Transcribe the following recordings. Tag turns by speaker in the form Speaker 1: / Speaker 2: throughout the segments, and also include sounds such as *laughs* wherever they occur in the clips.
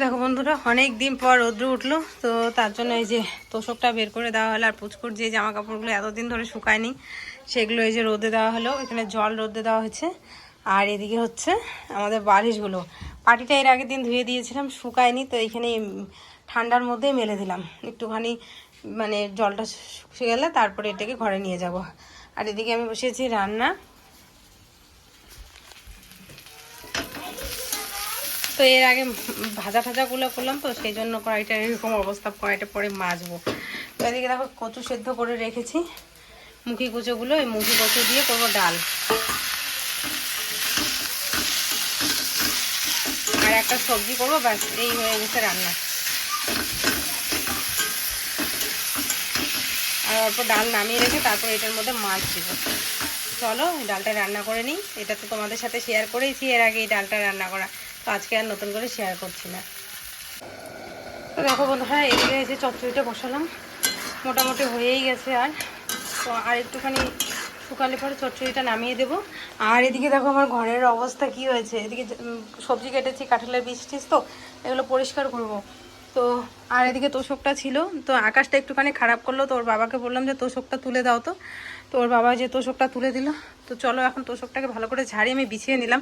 Speaker 1: দেখো বন্ধুরা অনেক দিন পর রৌদ্র উঠল, তো তার জন্য এই যে তোষকটা বের করে দেওয়া হলো আর পুচকুর যে জামা কাপড়গুলো এতদিন ধরে শুকায়নি, সেগুলো এই যে রোদে দেওয়া হলো, এখানে জল রোদে দেওয়া হয়েছে। আর এদিকে হচ্ছে আমাদের বালিশগুলো। পাটিটা এর আগের দিন ধুয়ে দিয়েছিলাম, শুকায়নি, তো এখানে ঠান্ডার মধ্যেই মেলে দিলাম। একটুখানি মানে জলটা শুকিয়ে গেলে তারপরে এটাকে ঘরে নিয়ে যাব। আর এদিকে আমি বসেছি রান্না। তো এর আগে ভাজা ভাজাগুলো করলাম তো, সেই জন্য কড়াইটার এরকম অবস্থা, কড়াইটা পরে মাজবো। তো এদিকে দেখো কচু সেদ্ধ করে রেখেছি। মুখি কুচোগুলো, এই মুখি কচু দিয়ে করব ডাল। আর একটা সবজি করব, ব্যাস, এই হয়ে গেছে রান্না। আর অল্প ডাল নামিয়ে রেখে তারপর এটার মধ্যে মাছ দিব। চলো, ডালটা রান্না করে নিই। এটা তো তোমাদের সাথে শেয়ার করেইছি, এর আগে এই ডালটা রান্না করা। আজকে আর নতুন করে শেয়ার করছি না। তো দেখো বন্ধুরা, এদিকে এসে চচ্চড়িটা বসালাম, মোটামুটি হয়েই গেছে আর। তো আর একটুখানি শুকালে পরে চচ্চড়িটা নামিয়ে দেব। আর এদিকে দেখো আমার ঘরের অবস্থা কি হয়েছে। এদিকে সবজি কেটেছি, কাঁঠালের বীজ টিস তো, এগুলো পরিষ্কার করব। তো আর এদিকে তোষকটা ছিল, তো আকাশটা একটুখানি খারাপ করল, তো ওর বাবাকে বললাম যে তোষকটা তুলে দাও তো। তো ওর বাবা যে তোষকটা তুলে দিল, তো চলো এখন তোষকটাকে ভালো করে ঝাড়ি আমি বিছিয়ে নিলাম।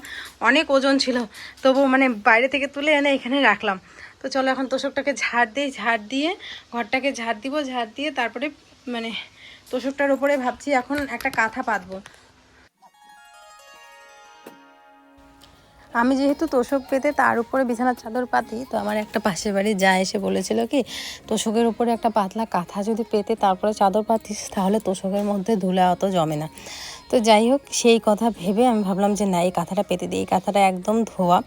Speaker 1: অনেক ওজন ছিল, তবু মানে বাইরে থেকে তুলে এনে এখানে রাখলাম। তো চলো এখন তোষকটাকে ঝাড় দিই, ঝাড় দিয়ে ঘরটাকে ঝাড় দিব, ঝাড় দিয়ে তারপরে মানে তোষকটার উপরে ভাবছি এখন একটা কাঁথা পাতবো। আমি যেহেতু তোষক পেতে তার উপরে বিছানার চাদর পাতি, তো আমার একটা পাশের বাড়ি যা এসে বলেছিল কি, তোষকের উপরে একটা পাতলা কাঁথা যদি পেতে তারপরে চাদর পাতিস, তাহলে তোষকের মধ্যে ধুলা অত জমে না। তো যাই হোক, সেই কথা ভেবে আমি ভাবলাম যে না, এই কাঁথাটা পেতে দিই। এই কাঁথাটা একদম ধোয়া।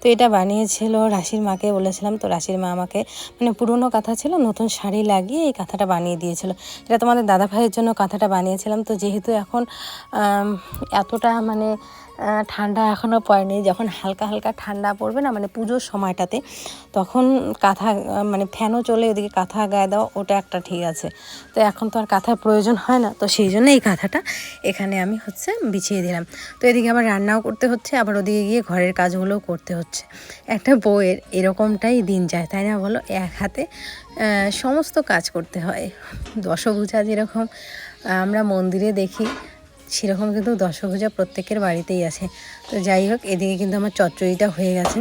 Speaker 1: তো এটা বানিয়েছিল রাশির মাকে, বলেছিলাম, তো রাশির মা আমাকে মানে পুরনো কাঁথা ছিল, নতুন শাড়ি লাগিয়ে এই কাঁথাটা বানিয়ে দিয়েছিল। এটা তোমাদের দাদা ভাইয়ের জন্য কাঁথাটা বানিয়েছিলাম। তো যেহেতু এখন এতটা মানে ঠান্ডা এখনও পড়েনি, যখন হালকা হালকা ঠান্ডা পড়বে না মানে পুজোর সময়টাতে, তখন কাঁথা মানে ফ্যানও চলে ওদিকে কাঁথা গায়ে দেওয়া ওটা একটা ঠিক আছে। তো এখন তো আর কাঁথার প্রয়োজন হয় না। তো সেই জন্য এই কাঁথাটা এখানে আমি হচ্ছে বিছিয়ে দিলাম। তো এদিকে আবার রান্নাও করতে হচ্ছে, আবার ওদিকে গিয়ে ঘরের কাজগুলোও করতে হচ্ছে। একটা বউয়ের এরকমটাই দিন যায়, তাই না বলো? এক হাতে সমস্ত কাজ করতে হয়। দশভূজা যেরকম, আমরা মন্দিরে দেখি, সেরকম কিন্তু দশভূজা প্রত্যেকের বাড়িতেই আছে। তো যাই হোক, এদিকে কিন্তু আমার চচ্চড়িটা হয়ে গেছে।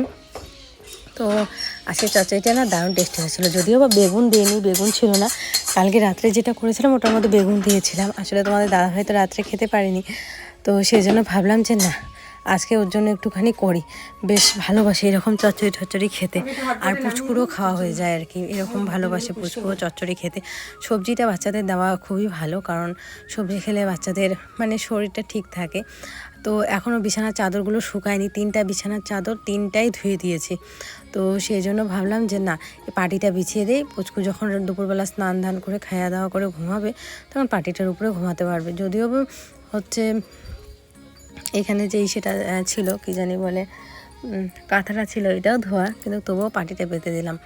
Speaker 1: তো আজকে চচ্চড়িটা না দারুণ টেস্টি হয়েছিল। যদিও বা বেগুন দিইনি, বেগুন ছিল না। কালকে রাত্রে যেটা করেছিলাম, ওটার মধ্যে বেগুন দিয়েছিলাম। আসলে তোমাদের দাদা হয়তো রাত্রে খেতে পারিনি। তো সেই জন্য ভাবলাম যে না, আজকে ওর জন্য একটুখানি করি। বেশ ভালোবাসে এরকম চচ্চড়ি টচ্চড়ি খেতে। আর পুচকুরও খাওয়া হয়ে যায় আর কি। এরকম ভালোবাসে পুচকুরো চচ্চড়ি খেতে। সবজিটা বাচ্চাদের দেওয়া খুবই ভালো, কারণ সবজি খেলে বাচ্চাদের মানে শরীরটা ঠিক থাকে। তো এখনও বিছানার চাদরগুলো শুকায়নি। তিনটা বিছানার চাদর তিনটাই ধুয়ে দিয়েছি। তো সেই জন্য ভাবলাম যে না পাটিটা বিছিয়ে দেই। পুচকু যখন দুপুরবেলা স্নান ধান করে খাওয়া দাওয়া করে ঘুমাবে, তখন পাটিটার উপরে ঘুমাতে পারবে। যদিও হচ্ছে এখানে যেই সেটা ছিল, কি জানি বলে কাঁথাটা ছিল এটাও ধোয়া, কিন্তু তবুও পাটিটা পেতে দিলাম।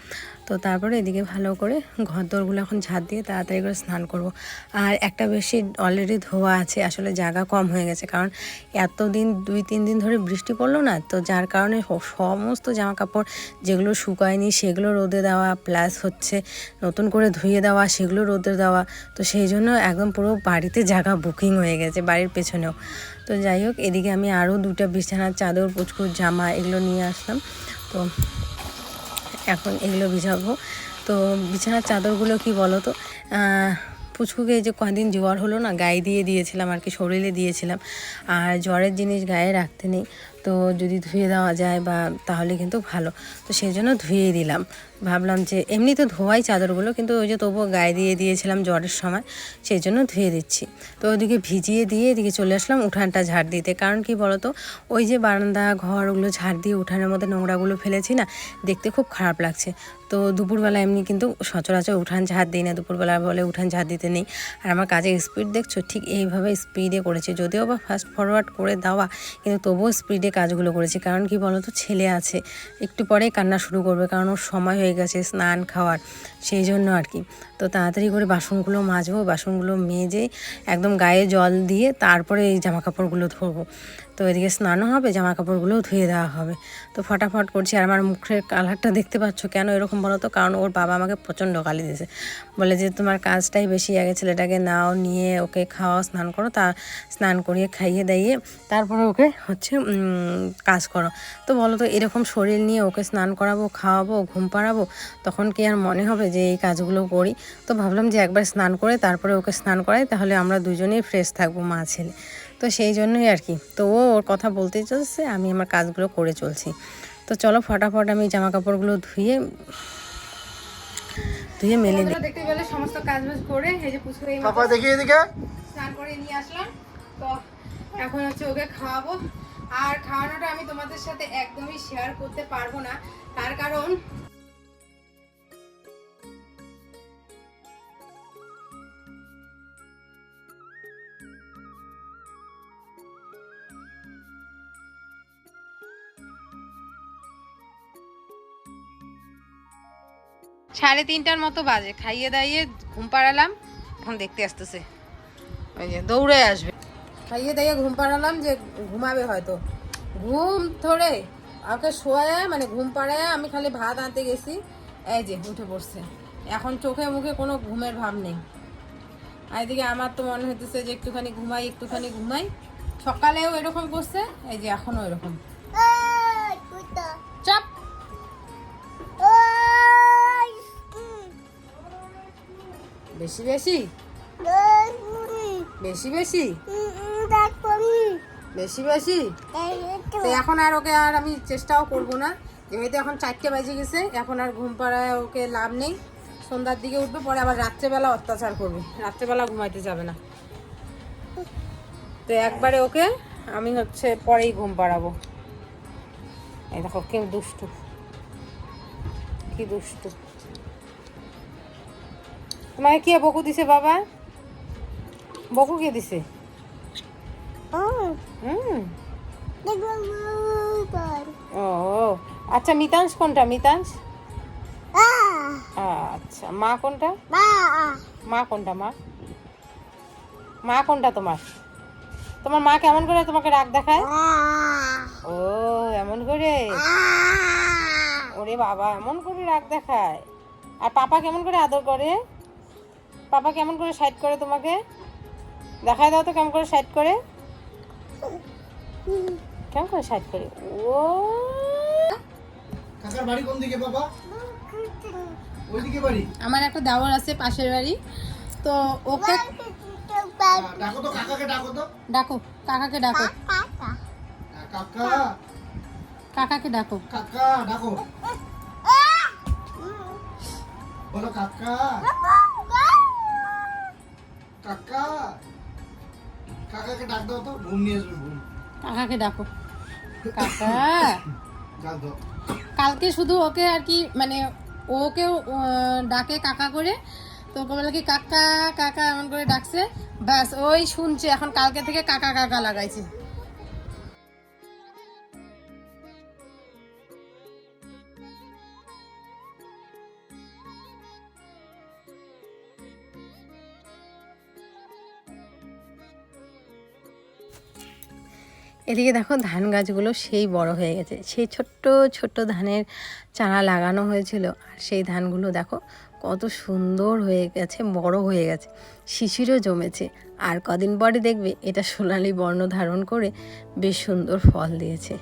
Speaker 1: তো তারপরে এদিকে ভালো করে ঘর দোরগুলো এখন ঝাঁট দিয়ে তাড়াতাড়ি করে স্নান করব। আর একটা বেশি অলরেডি ধোয়া আছে, আসলে জায়গা কম হয়ে গেছে, কারণ এতদিন দুই, তিন দিন ধরে বৃষ্টি পড়ল না, তো যার কারণে সমস্ত জামা কাপড় যেগুলো শুকায়নি সেগুলো রোদে দেওয়া প্লাস হচ্ছে নতুন করে ধুয়ে দেওয়া, সেগুলো রোদে দেওয়া, তো সেই জন্য একদম পুরো বাড়িতে জায়গা বুকিং হয়ে গেছে বাড়ির পেছনেও। তো যাই হোক, এদিকে আমি আরও দুটো বিছানার চাদর, পুচকুর জামা এগুলো নিয়ে আসলাম। তো এখন এগুলো বিছাবো। তো বিছানার চাদরগুলো কি বলো তো পুচকুকে যে কদিন জ্বর হলো না, গায়ে দিয়ে দিয়েছিলাম আর কি, শরীরে দিয়েছিলাম। আর জ্বরের জিনিস গায়ে রাখতে নেই। তো যদি ধুয়ে দেওয়া যায় বা তাহলে কিন্তু ভালো। তো সেই জন্য ধুয়ে দিলাম। ভাবলাম যে এমনি তো ধোয়াই চাদরগুলো, কিন্তু ওই যে তবুও গায়ে দিয়ে দিয়েছিলাম জ্বরের সময়, সেই জন্য ধুয়ে দিচ্ছি। তো ওদিকে ভিজিয়ে দিয়ে এদিকে চলে আসলাম উঠানটা ঝাড় দিতে। কারণ কি বলতো, ওই যে বারান্দা ঘর ওগুলো ঝাড় দিয়ে উঠানের মধ্যে নোংরাগুলো ফেলেছি না, দেখতে খুব খারাপ লাগছে। তো দুপুরবেলা এমনি কিন্তু সচরাচর উঠান ঝাড় দিই না, দুপুরবেলা বলে উঠান ঝাড় দিতে নেই। আর আমার কাজের স্পিড দেখছ, ঠিক এইভাবে স্পিডে করেছে। যদিও বা ফাস্ট ফরওয়ার্ড করে দেওয়া, কিন্তু তবুও স্পিডে কাজগুলো করেছি। কারণ কি বলতো? ছেলে আছে। একটু পরে কান্না শুরু করবে। কারণ ওর সময় হয়ে গেছে স্নান, খাওয়ার। সেই জন্য আর কি। তো তাড়াতাড়ি করে বাসনগুলো মাজবো, বাসনগুলো মেজে একদম গায়ে জল দিয়ে তারপরে এই জামা কাপড়গুলো ধরবো তো এদিকে স্নানও হবে জামা কাপড়গুলোও ধুয়ে দেওয়া হবে। তো ফটাফট করছি। আর আমার মুখের কালারটা দেখতে পাচ্ছ কেন এরকম বলো তো? কারণ ওর বাবা আমাকে প্রচণ্ড গালি দিয়েছে। বলে যে, তোমার কাজটাই বেশি আগে ছেলেটাকে নাও, নিয়ে ওকে খাওয়াও, স্নান করো, তা স্নান করিয়ে খাইয়ে দাইয়ে তারপরে ওকে হচ্ছে কাজ করো। তো বলো তো, এরকম শরীর নিয়ে ওকে স্নান করাবো, খাওয়াবো, ঘুম পাড়াবো, তখন কি আর মনে হবে যে এই কাজগুলো করি তো ভাবলাম যে একবার স্নান করে তারপরে ওকে স্নান করাই তাহলে আমরা দুজনেই ফ্রেশ থাকব মা ছেলে। তো সেই জন্যই আর কি। তো ও ওর কথা বলতেই চলছে আমি আমার কাজগুলো করে চলছি। তো চলো ফটাফট আমি জামা কাপড়গুলো ধুয়ে ধুয়ে মেলে দিই। দেখতে পেলে সমস্ত কাজ বাজ করে এই যে পুচকু
Speaker 2: পাপা দেখি এদিকে।
Speaker 1: স্নান করে নিয়ে আসলাম। তো এখন হচ্ছে ওকে খাওয়াবো। আর খাওয়ানোটা আমি তোমাদের সাথে একদমই শেয়ার করতে পারব না। তার কারণ সাড়ে তিনটার মতো বাজে। খাইয়ে দাইয়ে ঘুম পাড়ালাম, এখন দেখতে আসতেছে। ওই যে দৌড়ে আসবে। খাইয়ে দাইয়ে ঘুম পাড়ালাম যে ঘুমাবে হয়তো। ঘুম ধরে ওকে শোয়ায় মানে ঘুম পাড়ায় আমি খালি ভাত আনতে গেছি। এই যে উঠে পড়ছে। এখন চোখে মুখে কোনো ঘুমের ভাব নেই। আর এদিকে আমার তো মনে হইতেছে যে একটুখানি ঘুমাই একটুখানি ঘুমাই। সকালেও এরকম করছে, এই যে এখনও এরকম। বেশি বেশি? বেশি। বেশি বেশি? বেশি তো। এখন আর ওকে আর আমি চেষ্টাও করব না। যেহেতু এখন চারটে বাজে গেছে এখন আর ঘুম পাড়ায় ওকে লাভ নেই। সন্ধ্যার দিকে উঠবে পরে আবার রাত্রেবেলা অত্যাচার করবে। রাত্রেবেলা ঘুমাইতে যাবে না। তো একবারে ওকে আমি হচ্ছে পরেই ঘুম পাড়াবো। এই দেখো কেউ দুষ্টু। কি দুষ্টু। তোমাকে কে বকু দিছে বাবা? বকু কে দিছে? ও। আচ্ছা মিতাংশ কোনটা? মিতাংশ আচ্ছা মা কোনটা? মা। কোনটা মা? মা কোনটা তোমার? তোমার মা কেমন করে তোমাকে রাগ দেখায়? ও এমন করে? ওরে বাবা এমন করে রাগ দেখায়। আর পাপা কেমন করে আদর করে? পাপা কেমন করে সাইড করে তোমাকে? দেখায় দাও তো কেমন করে সাইড করে। কেমন করে সাইড করে? ও।
Speaker 2: কাকার বাড়ি কোন দিকে বাবা ওইদিকে বাড়ি?
Speaker 1: আমার একটা দাওয়ার আছে পাশের বাড়ি। তো ওকে
Speaker 2: ডাকো তো কাকাকে ডাকো তো।
Speaker 1: ডাকো কাকাকে ডাকো।
Speaker 2: কাকা।
Speaker 1: কাকাকে ডাকো।
Speaker 2: কাকা ডাকো। বলো কাকা। কাকা। কাকাকে ডাক দাও তো ঘুম নিয়ে আসবে ঘুম।
Speaker 1: কাকাকে ডাকো। কাকা। *laughs*
Speaker 2: ডাক দাও।
Speaker 1: কালকে শুধু ওকে আর কি মানে ওকে ডাকে কাকা করে। তো ওকে বলে কি কাকা কাকা এমন করে ডাকছে। ব্যাস ওই শুনছে। এখন কালকে থেকে কাকা কাকা লাগাইছে। এদিকে দেখো ধান গাছগুলো সেই বড় হয়ে গেছে। সেই ছোট্ট ছোট্ট ধানের চারা লাগানো হয়েছিল আর সেই ধানগুলো দেখো কত সুন্দর হয়ে গেছে, বড় হয়ে গেছে, শিশিরও জমেছে। আর কদিন পরে দেখবে এটা সোনালি বর্ণ ধারণ করে বেশ সুন্দর ফল দিয়েছে।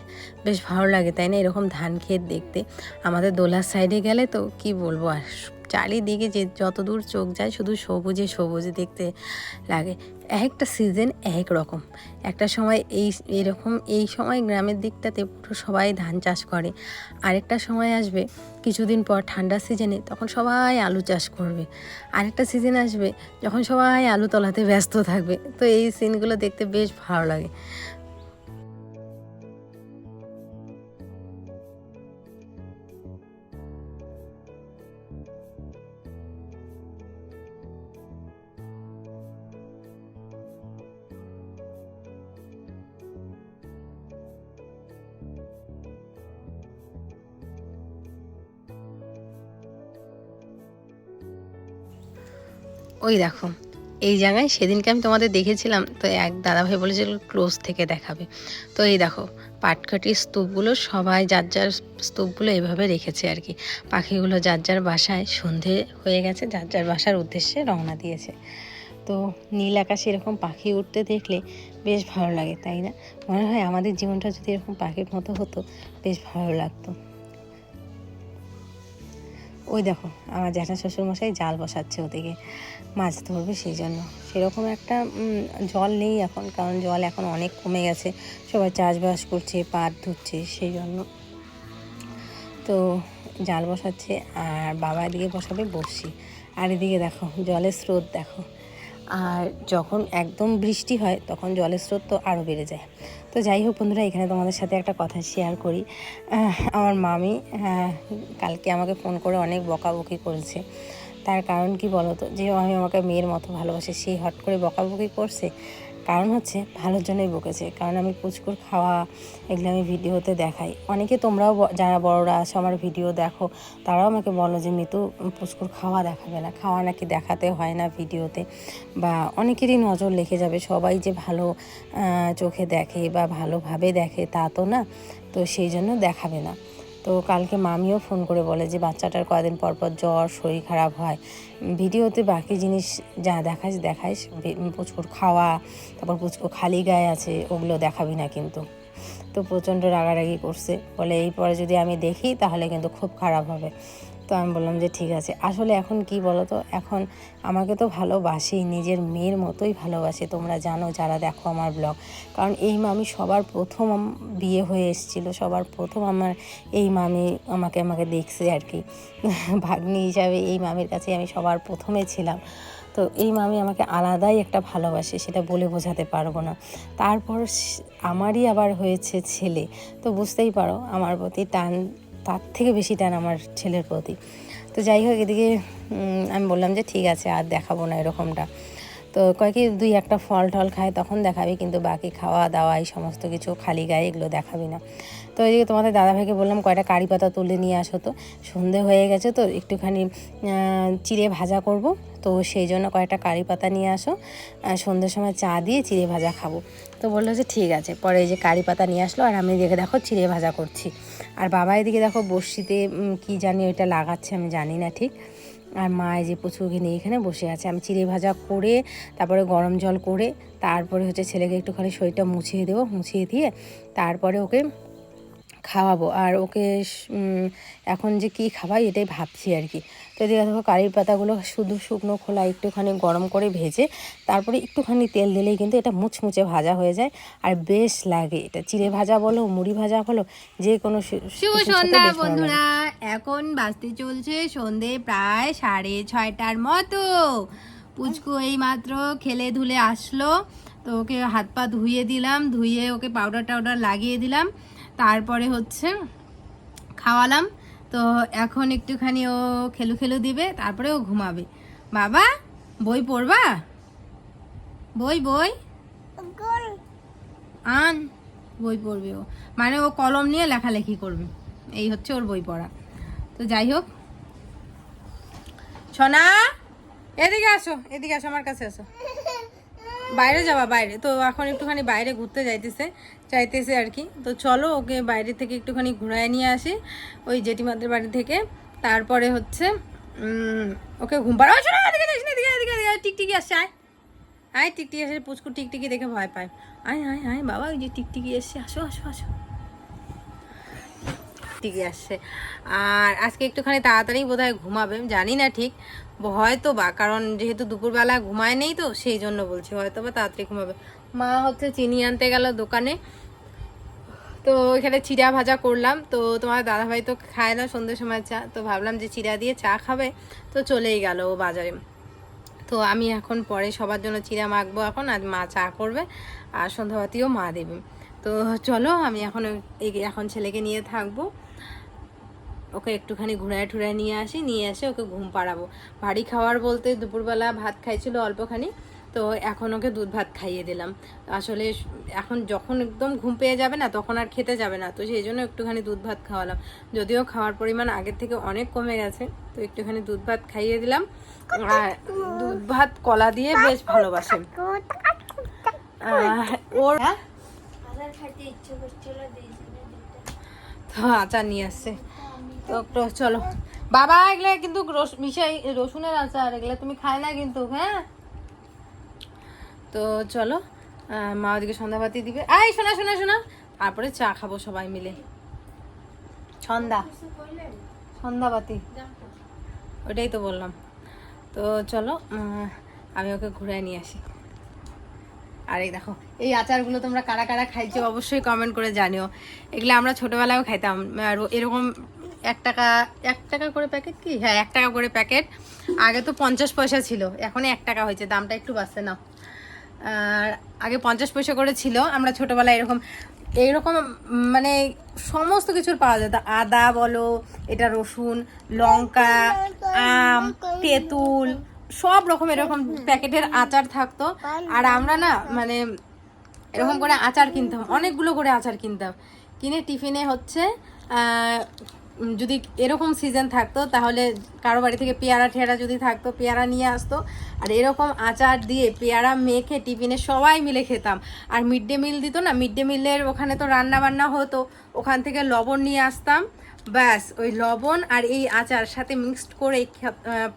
Speaker 1: বেশ ভালো লাগে, তাই না? এরকম ধান ক্ষেত দেখতে। আমাদের দোলার সাইডে গেলে তো কি বলব, আর চারিদিকে যে যত দূর চোখ যায় শুধু সবুজে সবুজে দেখতে লাগে। এক একটা সিজন এক রকম। একটা সময় এই এরকম, এই সময় গ্রামের দিকটাতে পুরো সবাই ধান চাষ করে। আরেকটা সময় আসবে কিছুদিন পর ঠান্ডার সিজনে তখন সবাই আলু চাষ করবে। আরেকটা সিজন আসবে যখন সবাই আলু তোলাতে ব্যস্ত থাকবে। তো এই সিনগুলো দেখতে বেশ ভালো লাগে। ওই দেখো, এই জায়গায় সেদিনকে আমি তোমাদের দেখেছিলাম, তো এক দাদাভাই বলেছিল ক্লোজ থেকে দেখাবে। তো এই দেখো পাটকাঠির স্তূপগুলো সবাই যার যার স্তূপগুলো এভাবে রেখেছে আর কি। পাখিগুলো যার যার বাসায় সন্ধে হয়ে গেছে, যার যার বাসার উদ্দেশ্যে রওনা দিয়েছে। তো নীল আকাশে এরকম পাখি উঠতে দেখলে বেশ ভালো লাগে, তাই না? মনে হয় আমাদের জীবনটা যদি এরকম পাখির মতো হতো, বেশ ভালো লাগতো। ওই দেখো, আমার জ্যাঠা শ্বশুরমশাই জাল বসাচ্ছে ওদিকে, মাছ ধরবে সেই জন্য সেরকম একটা জল নেই এখন, কারণ জল এখন অনেক কমে গেছে। সবাই চাষবাস করছে, পাট ধুচ্ছে সেই জন্য তো জাল বসাচ্ছে, আর বাবা এদিকে বসাবে বসি আর এদিকে দেখো, জলের স্রোত দেখো। আর যখন একদম বৃষ্টি হয়, তখন জলের স্রোত তো আরও বেড়ে যায়। তো যাই হোক বন্ধুরা, এখানে তোমাদের সাথে একটা কথা শেয়ার করি। আমার মামি কালকে আমাকে ফোন করে অনেক বকাবকি করেছে। তার কারণ কি বলতো? যে আমি আমাকে মেয়ের মতো ভালোবাসে সেই হট করে বকাবকি করছে। কারণ হচ্ছে ভালোর জন্যই বকেছে। কারণ আমি পুচকুর খাওয়া এগুলো আমি ভিডিওতে দেখাই। অনেকে তোমরাও যারা বড়রা আছো, আমার ভিডিও দেখো, তারাও আমাকে বলো যে, মিতু, পুচকুর খাওয়া দেখাবে না। খাওয়া নাকি দেখাতে হয় না ভিডিওতে? বা অনেকেরই নজর লেগে যাবে, সবাই যে ভালো চোখে দেখে বা ভালোভাবে দেখে তা তো না। তো সেই জন্য দেখাবে না। তো কালকে মামিও ফোন করে বলে যে, বাচ্চাটার কয়েকদিন পর পর জ্বর, শরীর খারাপ হয়। ভিডিওতে বাকি জিনিস যা দেখাস দেখাইস প্রচুর খাওয়া, তারপর পুচকু খালি গায়ে আছে, ওগুলো দেখাবি না কিন্তু। তো প্রচণ্ড রাগারাগি করছে। বলে, এই পরে যদি আমি দেখি, তাহলে কিন্তু খুব খারাপ হবে। তো আমি বললাম যে ঠিক আছে। আসলে এখন কি বলো তো এখন আমাকে তো ভালোবাসেই, নিজের মেয়ের মতোই ভালোবাসে। তোমরা জানো যারা দেখো আমার ব্লগ। কারণ এই মামি সবার প্রথম বিয়ে হয়ে এসেছিল। সবার প্রথম আমার এই মামি আমাকে আমাকে দেখছে আর কি। *laughs* ভাগ্নি হিসাবে এই মামির কাছে আমি সবার প্রথমে ছিলাম। তো এই মামি আমাকে আলাদাই একটা ভালোবাসে, সেটা বলে বোঝাতে পারব না। তারপর আমারই আবার হয়েছে ছেলে। তো বুঝতেই পারো, আমার প্রতি টান তার থেকে বেশি টান আমার ছেলের প্রতি। তো যাই হোক, এদিকে আমি বললাম যে ঠিক আছে, আর দেখাবো না এরকমটা। তো কয়েকই দুই একটা ফল টল খায়, তখন দেখাবি, কিন্তু বাকি খাওয়া দাওয়া এই সমস্ত কিছু খালি গায়ে এগুলো দেখাবি না। তো এদিকে তোমাদের দাদাভাইকে বললাম, কয়টা কারি পাতা তুলে নিয়ে আসো তো। সন্ধে হয়ে গেছে তো, একটুখানি চিড়ে ভাজা করব। তো সেই জন্য কয়েকটা কারি পাতা নিয়ে আসো। সন্ধ্যের সময় চা দিয়ে চিড়ে ভাজা খাব। তো বলল যে ঠিক আছে। পরে এই যে কারি পাতা নিয়ে আসলো আর আমি দেখে দেখো চিড়ে ভাজা করছি। আর বাবা এদিকে দেখো উম, কি জানি ওইটা লাগাচ্ছে আমি জানি না ঠিক। আর মা এই যে পুচুকে নিয়ে এখানে বসে আছে। আমি চিড়ে ভাজা করে তারপরে গরম জল করে তারপরে হচ্ছে ছেলেকে একটুখানি শরীরটা মুছিয়ে দেবো মুছিয়ে দিয়ে তারপরে ওকে খাওয়াবো। আর ওকে এখন যে কী খাওয়াই এটাই ভাবছি আর কি। তো এদিকে দেখো কারির পাতাগুলো শুধু শুকনো খোলা একটুখানি গরম করে ভেজে তারপরে একটুখানি তেল দিলেই কিন্তু এটা মুচমুচে ভাজা হয়ে যায়। আর বেশ লাগে এটা। চিড়ে ভাজা বলো মুড়ি ভাজা বলো যে কোনো
Speaker 3: শুভ সন্ধ্যা। বন্ধুরা। এখন বাজতে চলছে সন্ধে প্রায় সাড়ে ছয়টার মতো। পুচকু এই মাত্র খেলে ধুলে আসলো। তো ওকে হাত পা ধুয়ে দিলাম ধুয়ে ওকে পাউডার টাউডার লাগিয়ে দিলাম। তারপরে হচ্ছে খাওয়ালাম। তো এখন একটুখানি ও খেলু খেলু দিবে তারপরে ও ঘুমাবে। বাবা বই পড়বা? বই বই? আন বই পড়বে ও। মানে ও কলম নিয়ে লেখালেখি করবে এই হচ্ছে ওর বই পড়া। তো যাই হোক। সোনা এদিকে আসো এদিকে আসো আমার কাছে আসো। বাইরে যাবা বাইরে। তো এখন একটুখানি বাইরে ঘুরতে যাইতেছে। চাইতেছে আর কি। তো চলো ওকে বাইরে থেকে একটুখানি ঘুরায় নিয়ে আসি ওই জেঠিমাদের বাড়ি থেকে। তারপরে হচ্ছে ওকে ঘুম পাড়া শোনো, এদিকে এদিকে এদিকে টিকটিকি আসছে আয়। আয় টিকটিকি এসে পুচকু টিকটিকি দেখে ভয় পায়। আয় আয় আয় বাবা ওই যে টিকটিকি এসছে আসো আসো আসো। টিকে আসছে। আর আজকে একটুখানি তাড়াতাড়ি বোধহয় ঘুমাবে জানি না ঠিক। হয়তো বা, কারণ যেহেতু দুপুরবেলা ঘুমায় নেই তো, সেই জন্য বলছি, হয়তো বা তাড়াতাড়ি ঘুমাবে। মা হচ্ছে চিনি আনতে গেল দোকানে। তো এখানে চিড়া ভাজা করলাম। তো তোমার দাদাভাই তো খায় না সন্ধ্যের সময় চা, তো ভাবলাম যে চিড়া দিয়ে চা খাবে। তো চলেই গেল ও বাজারে। তো আমি এখন পরে সবার জন্য চিড়া মাখবো এখন, আর মা চা করবে, আর সন্ধ্যাবাতিও মা দেবে। তো চলো, আমি এখন এখন ছেলেকে নিয়ে থাকব। ওকে একটুখানি ঘুরায় ঠুরায় নিয়ে আসি নিয়ে এসে ওকে ঘুম পাড়াবো। ভারী খাওয়ার বলতে দুপুরবেলা ভাত খাইছিল অল্পখানি
Speaker 1: তো এখন ওকে দুধ ভাত খাইয়ে দিলাম। আসলে এখন যখন একদম ঘুম পেয়ে যাবে না তখন আর খেতে যাবে না তো সেই জন্য একটুখানি দুধ ভাত খাওয়ালাম। যদিও খাওয়ার পরিমাণ আগের থেকে অনেক কমে গেছে তো একটুখানি দুধ ভাত খাইয়ে দিলাম। আর দুধ ভাত কলা দিয়ে বেশ ভালোবাসে। ওর? তো আচার নিয়ে আসছে। তো চলো। বাবা, এগুলো কিন্তু মিশাই রসুনের আচার এগুলো তুমি খায় না কিন্তু হ্যাঁ? তো চলো মা ওদিকে সন্ধ্যাবাতি দিবে। আই শোনা শোনা শোনা। তারপরে চা খাব সবাই মিলে। সন্ধ্যা। সন্ধ্যাবাতি ওটাই তো বললাম। তো চলো আমি ওকে ঘুরে নিয়ে আসি। আর এই দেখো, এই আচারগুলো তোমরা কারা কারা খাইছো অবশ্যই কমেন্ট করে জানিও। এগুলো আমরা ছোটবেলায়ও খাইতাম। এরকম এক টাকা এক টাকা করে প্যাকেট কি? হ্যাঁ এক টাকা করে প্যাকেট আগে তো পঞ্চাশ পয়সা ছিল, এখন এক টাকা হয়েছে, দামটা একটু বাড়ছে না আর আগে পঞ্চাশ পয়সা করে ছিল, আমরা ছোটোবেলায় এরকম, এইরকম মানে সমস্ত কিছুর পাওয়া যেত। আদা বলো, এটা রসুন, লঙ্কা, আম, তেঁতুল, সব রকম এরকম প্যাকেটের আচার থাকতো। আর আমরা না মানে এরকম করে আচার কিনতাম, অনেকগুলো করে আচার কিনতাম। কিনে টিফিনে হচ্ছে যদি এরকম সিজন থাকতো তাহলে কারও বাড়ি থেকে পেয়ারা ঠেয়ারা যদি থাকতো পেয়ারা নিয়ে আসতো। আর এরকম আচার দিয়ে পেয়ারা মেখে টিফিনে সবাই মিলে খেতাম। আর মিড ডে মিল দিত না মিড ডে মিলের ওখানে তো রান্না বান্না হতো। ওখান থেকে লবণ নিয়ে আসতাম। ব্যাস ওই লবণ আর এই আচার সাথে মিক্সড করে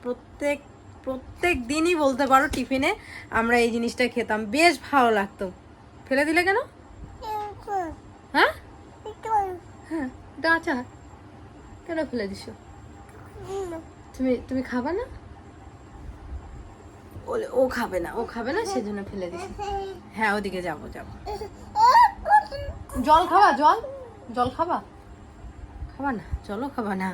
Speaker 1: প্রত্যেক প্রত্যেক দিনই বলতে পারো টিফিনে আমরা এই জিনিসটা খেতাম। বেশ ভালো লাগতো। ফেলে দিলে কেন? হ্যাঁ? হ্যাঁ এটা আচার। কেন ফেলে দিছো? তুমি তুমি খাবা না? বলে ও খাবে না। ও খাবে না সেজন্য ফেলে দিস হ্যাঁ ওদিকে যাব যাব। *laughs* জল খাবা জল? জল খাবা? খাবা না জলও খাবা না।